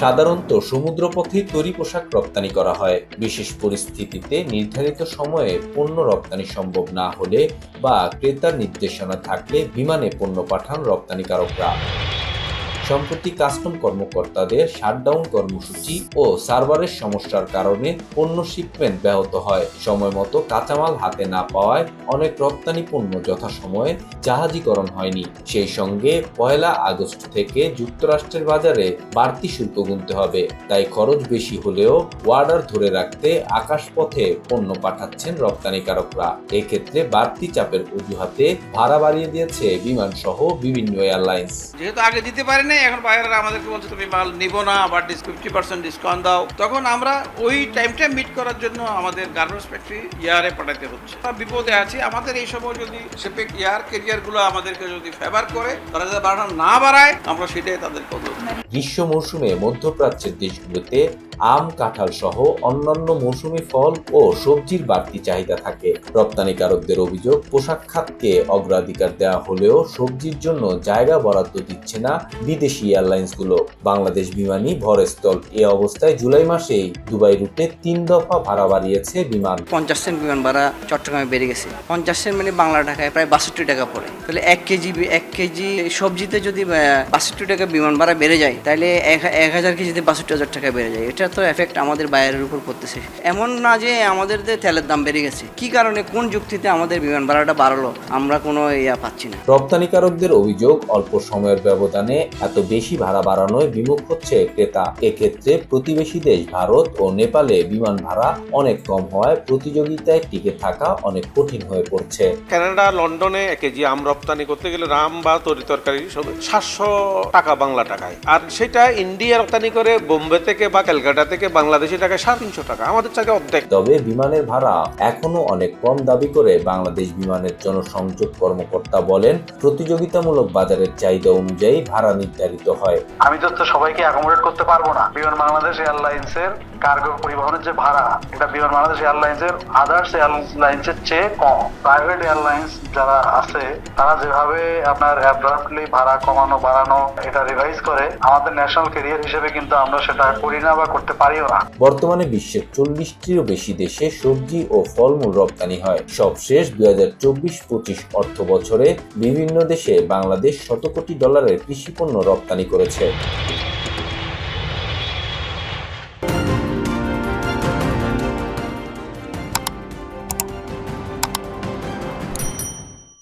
সাধারণত সমুদ্রপথে তৈরি পোশাক রপ্তানি করা হয়। বিশেষ পরিস্থিতিতে নির্ধারিত সময়ে পণ্য রপ্তানি সম্ভব না হলে বা ক্রেতার নির্দেশনা থাকলে বিমানে পণ্য পাঠান রপ্তানিকারকরা। সম্প্রতি কাস্টম কর্মকর্তাদের শাটডাউন কর্মসূচি ও সার্ভারের সমস্যার কারণে পণ্য শিপমেন্ট ব্যাহত হয়। সময় মতো কাঁচামাল হাতে না পাওয়ায় অনেক রপ্তানি পণ্য যথাসময়ে জাহাজীকরণ হয়নি। সেই সঙ্গে পয়লা আগস্ট থেকে যুক্তরাষ্ট্রের বাজারে বাড়তি শুল্ক গুনতে হবে। তাই খরচ বেশি হলেও ওয়ার্ডার ধরে রাখতে আকাশপথে পণ্য পাঠাচ্ছেন রপ্তানিকারকরা। এক্ষেত্রে বাড়তি চাপের অজুহাতে ভাড়া বাড়িয়ে দিয়েছে বিমান সহ বিভিন্ন এয়ারলাইন্স। যেহেতু আগে দিতে পারি না এখন বাইরেরা আমাদেরকে বলছে, তুমি মাল নিব না, আবার ফিফটি পার্সেন্ট ডিসকাউন্ট দাও। তখন আমরা ওই টাইমটা মিট করার জন্য আমাদের গার্মেন্টস ফ্যাক্টরি ইয়ারে পাঠাতে হচ্ছে। বিপদে আছি। আমাদের এই সময় যদি সেপেক ইয়ার কেরিয়ারগুলো আমাদেরকে যদি ফেভার করে, তারা যদি বাড়ানো না বাড়ায়, আমরা সেটাই তাদেরকে অনুরোধ গ্রীষ্ম মৌসুমে মধ্যপ্রাচ্যের দেশগুলোতে আম, কাঁঠাল সহ অন্যান্য মৌসুমী ফল ও সবজির বাড়তি চাহিদা থাকে। রপ্তানিকারকদের অভিযোগ, পোশাক খাতকে অগ্রাধিকার দেওয়া হলেও সবজির জন্য জায়গা বরাদ্দ দিচ্ছে না বিদেশি এয়ারলাইন্সগুলো বাংলাদেশ বিমানই ভরস্থল। এ অবস্থায় জুলাই মাসেই দুবাই রুটে তিন দফা ভাড়া বাড়িয়েছে বিমান। পঞ্চাশ সেন্ট বিমান ভাড়া চট্টগ্রামে বেড়ে গেছে। পঞ্চাশ সেন্ট মানে বাংলা টাকায় প্রায় বাষট্টি টাকা পড়ে। তাহলে এক কেজি এক কেজি সবজিতে যদি বাষট্টি টাকা বিমান ভাড়া বেড়ে যায় তাহলে এক হাজার কেজিতে বাষট্টি হাজার টাকা বেড়ে যায়। এটা তো এফেক্ট আমাদের বাইরের উপর পড়তেছে। এমন না যে আমাদের তেলের দাম বেড়ে গেছে। কি কারণে কোন যুক্তিতে আমাদের বিমান ভাড়াটা বাড়লো আমরা কোনো ইয়া পাচ্ছি না। রপ্তানিকারকদের অভিযোগ অল্প সময়ের ব্যবধানে এত বেশি ভাড়া বাড়ানোয় বিমুখ হচ্ছে ক্রেতা। এক্ষেত্রে প্রতিবেশী দেশ ভারত ও নেপালে বিমান ভাড়া অনেক কম হওয়ায় প্রতিযোগিতায় টিকে থাকা অনেক কঠিন হয়ে পড়ছে। কানাডা লন্ডনে এক কেজি আম রপ্তানি করতে গেলে রাম বা তরি তরকারি সাতশো টাকা বাংলা টাকায়। আর সেটা ইন্ডিয়া রপ্তানি করে বোম্বে থেকে বা ক্যালকাটা থেকে বাংলাদেশি টাকায় সাড়ে তিনশো টাকা আমাদের চাইতে অর্ধেক। তবে বিমানের ভাড়া এখনও অনেক কম দাবি করে বাংলাদেশ বিমানের জনসংযোগ কর্মকর্তা বলেন প্রতিযোগিতামূলক বাজারের চাহিদা অনুযায়ী ভাড়া নির্ধারিত হয়। আমি তো সবাইকে অ্যাকোমোডেট করতে পারব না। বিমান বাংলাদেশ এয়ারলাইন্স এর কার্গো পরিবহনের যে ভাড়া, এটা বিমান বাংলাদেশ এয়ারলাইন্স এর আদার্স এয়ারলাইন্স এর চেয়ে কম। প্রাইভেট এয়ারলাইন্স যারা আছে, তারা যেভাবে আপনার অ্যাব্রাপ্টলি ভাড়া কমানো, বাড়ানো, এটা রিভাইজ করে, আমাদের ন্যাশনাল ক্যারিয়ার হিসেবে কিন্তু আমরা সেটা করি না বা করতে পারিও না। বর্তমানে বিশ্বের চল্লিশটিরও বেশি দেশে সবজি ও ফলমূল রপ্তানি হয়। সবশেষ দুই হাজার চব্বিশ পঁচিশ অর্থ বছরে বিভিন্ন দেশে বাংলাদেশ শত কোটি ডলারের কৃষি পণ্য রপ্তানি করেছে।